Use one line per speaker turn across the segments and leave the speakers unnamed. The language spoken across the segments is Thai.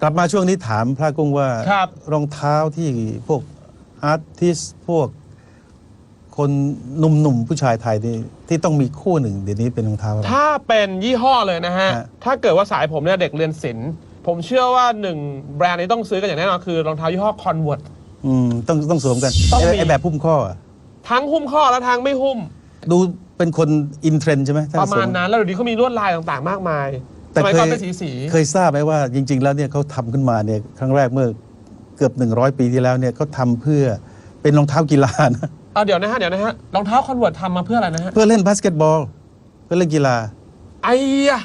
กลับมาช่วงนี้ถามพระกุ้งว่า
ครับ
รองเท้าที่พวกอาร์ติสพวก คนหนุ่มๆ ผู้ชายไทยที่ที่ต้องมีคู่หนึ่งเดี๋ยวนี้เป็นรองเท้าอะไร
ถ้าเป็นยี่ห้อเลยนะฮะ
ฮะ
ถ้าเกิดว่าสายผมเนี่ยเด็กเรียนศิลป์ผมเชื่อว่าหนึ่งแบรนด์นี้ต้องซื้อกันอย่างแน่นอนคือรองเท้ายี่ห้อ Convert
อืมต้องต้องสวมกัน
ต้อง
ไอ้
มี
ไอ้แบบพุ่มข้ออะ
ทั้งหุ้มข้อและทั้งไม่หุ้ม
ดูเป็นคนอินเทรนด์ใช่ไหมถ้
ประ
ส
มาวณนั้นแล้วเดี๋ยวนี้เขามีลวดลายต่างๆ มากมาย
แต่
สมัย
เค
ก่อน
ย
เป็นสีสี
เคยทราบไหมว่าจริง ๆ แล้วเนี่ยเขาทำขึ้นมาเนี่ยครั้งแรกเมื่อเกือบ 100 ปีที่แล้วเนี่ยเขาทำเพื่อเป็นรองเท้ากีฬานะ
อะเดี๋ยวนะฮะเดี๋ยวนะฮะรองเท้า Convert ทำมาเพื่ออะไรนะฮะ
เพื่อเล่นบาสเกตบอลเพื่อเล่นกีฬา
ไอ้ยะ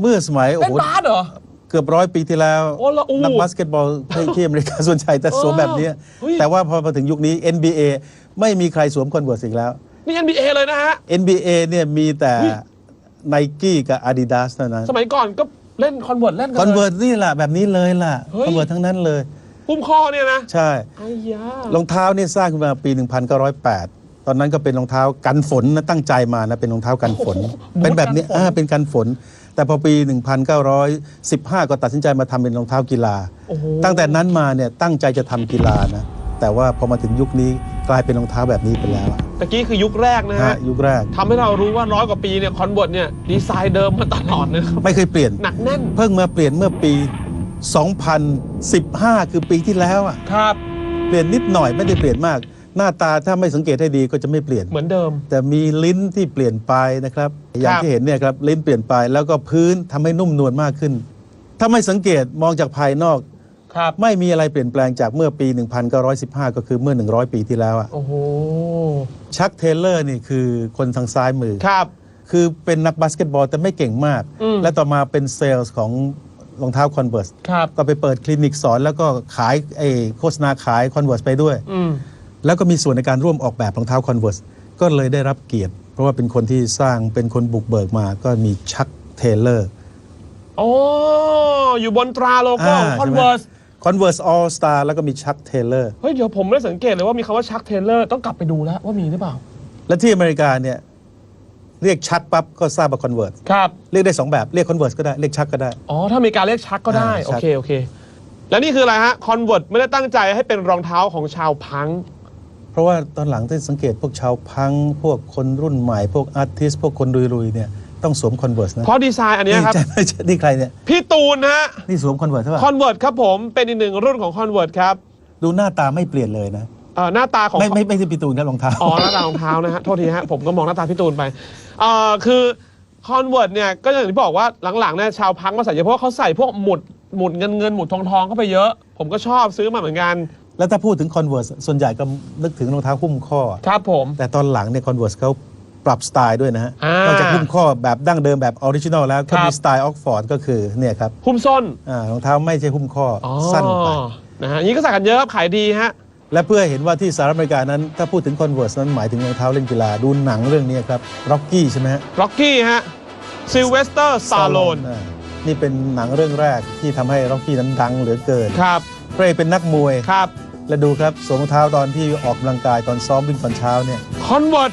เมื่อสมัยโอ้
เป็น
โห
บาสเหรอ
เกือบร้อยปีที่แล้ว
โอ้ละอู้
นักบาสเกตบอลที่ที่อเมริกาส่วนใหญ่แต่สวมแบบเนี้ย
เฮ้ย
แต่ว่าพอมาถึงยุคนี้ NBA ไม่มีใครสวมคอนเวิร์สอีกแล้ว
นี่ NBA เลยนะฮะ
NBA เนี่ยมีแต่
เฮ้ย
ไนกี้กับ Adidas เท่านั้น
สมัยก่อนก็เล่น Convert เล่นกั
คอน
เล
เวิ
ย
ร์สนี่แหละแบบนี้เลยล่ะ
เฮ้ย
คอนเวิร์สทั้งนั้นเลย
หุ้มข้อเนี่ยนะ
ใช่
ไอ้ยะ
รองเท้าเนี่ยสร้างขึ้นมาปี 1908 ตอนนั้นก็เป็นรองเท้ากันฝนนะตั้งใจมานะเป็นรองเท้ากันฝน เป็นแบบนี้อ่าเป็นกันฝน แต่พอปี 1915 ก็ตัดสินใจมาทำเป็นรองเท้ากีฬา
โอ้โห
ตั้งแต่นั้นมาเนี่ยตั้งใจจะทำกีฬานะ แต่ว่าพอมาถึงยุคนี้กลายเป็นรองเท้าแบบนี้ไปแล้วอะ
ตะกี้คือยุคแรกนะ
ฮะ
ฮะ
ยุคแรก
ทำให้เรารู้ว่าร้อยกว่าปีเนี่ยคอนเวิร์ตเนี่ยดีไซน์เดิมมาตลอดนะครับ
ไม่เคยเปลี่ยน
หนักแน่น
เพิ่งมาเปลี่ยนเมื่อปี 2015 คือปีที่แล้วอะ
ครับ
เปลี่ยนนิดหน่อยไม่ได้เปลี่ยนมาก หน้าตาถ้าไม่สังเกตให้ดีก็จะไม่เปลี่ยน
เหมือนเดิม
แต่มีลิ้นที่เปลี่ยนไปนะครับ อย่างที่เห็นเนี่ยครับลิ้นเปลี่ยนไปแล้วก็พื้นทำให้นุ่มนวลมากขึ้น ถ้าไม่สังเกตมองจากภายนอก
ครับ
ไม่มีอะไรเปลี่ยนแปลงจากเมื่อปี 1915 ก็คือเมื่อ 100 ปีที่แล้วอะ
โอ้โห
ชักเทเลอร์นี่คือคนทางซ้ายมือ
ครับ
คือเป็นนักบาสเกตบอลแต่ไม่เก่งมาก
อืม
และต่อมาเป็นเซลล์ของรองเท้าคอนเวิร์ส
ครับ
ก็ไปเปิดคลินิกสอน แล้วก็ขายไอ้โฆษณาขายคอนเวิร์สไปด้วย
อืม
แล้วก็มีส่วนในการร่วมออกแบบรองเท้าคอนเวิร์สก็เลยได้รับเกียรติ เพราะว่าเป็นคนที่สร้างเป็นคนบุกเบิกมาก็มีชักเทเลอร์
โอ้ อยู่บนตราโลโก้
อ่า
คอนเวิร์ส
คอนเวิร์ส ออลสตาร์แล้วก็มีชักเทเลอร์
เฮ้ยเดี๋ยวผมไม่ได้สังเกตเลยว่ามีคำว่าชักเทเลอร์ต้องกลับไปดูแล้วว่ามีหรือเปล่า
และที่อเมริกาเนี่ยเรียกชักปั๊บก็ทราบว่าคอนเวิร์ส
ครับ
เรียกได้สองแบบเรียกคอนเวิร์สก็ได้เรียกชักก็ได้
อ๋อ ถ้ามีการเรียกชักก็ได้
อ่าชั
โอกเค โอเค แล้วนี่คืออะไรฮะคอนเวิร์ตไม่ได้ตั้งใจให้เป็นรองเท้าของชาวพัง
เพราะว่าตอนหลังที่สังเกตพวกชาวพัง พวกคนรุ่นใหม่ พวกอาร์ติสพวกคนรุยๆเนี่ย ต้องสวมคอนเวิร์สนะ
เพราะดีไซน์อันเนี้ยครับ
ใช่ไม่ใช่นี่ใครเนี่ย
พี่ตูนฮะ
นี่สวมคอนเวิร์สใช่ป่ะ
คอนเวิร์ตครับผมเป็นอีกหนึ่งรุ่นของคอนเวิร์ตครับ
ดูหน้าตาไม่เปลี่ยนเลยนะ
เอ่อหน้าตาของ
ไม่ไม่ไม่ใช่ปีตูนครับรองเท้า
อ๋อหน้าตารองเท้านะฮะ โทษทีฮะ ผมก็มองหน้าตาพี่ตูนไปเอ่อคือคอนเวิร์ตเนี่ย ก็อย่างที่บอกว่าหลังๆเนี่ยชาวพังมาใส่เยอะเพราะว่าเขาใส่พวกหมุดหมุดเงินเงินหมุดทองทองเข้าไปเยอะ ผมก็ชอบซื้อมาเหมือนกัน
แล้วถ้าพูดถึงคอนเวิร์สส่วนใหญ่ก็นึกถึงรองเท้าหุ้มข้อ
ครับผม
แต่ตอนหลังเนี่ยคอนเวิร์สเขา ปรับสไตล์ด้วยนะฮะ
อ่าน
นอกจากหุ้มข้อแบบดั้งเดิมแบบออริจินอลแล้วก็
ครั
มี
บ
สไตล์ออกฟอร์ดก็คือเนี่ยครับ
หุ้มส้น
อ่ารองเท้าไม่ใช่หุ้มข้ออ
อ๋อ
สั้นไป
นะฮะอย่างนี้ก็ใส่กันเยอะครับขายดีฮะ
และเพื่อให้เห็นว่าที่สหรัฐอเมริกานั้น ถ้าพูดถึงคอนเวิร์สนั้นหมายถึงรองเท้าเล่นกีฬาดูหนังเรื่องนี้ครับร็อกกี้ใช่ไหมฮะ
ร็อกกี้ฮะซิลเวสเตอร์ซาโลน
อ่านี่เป็นหนังเรื่องแรกที่ทำให้ร็อกกี้นั้นดังเหลือเกิน
ครับ
เพราะเป็นนักมวย
ครับ
และดูครับสวมรองเท้าตอนที่ออกกำลังกายตอนซ้อมวิ่งตอนเช้าเนี่ย
คอนเวิร์ต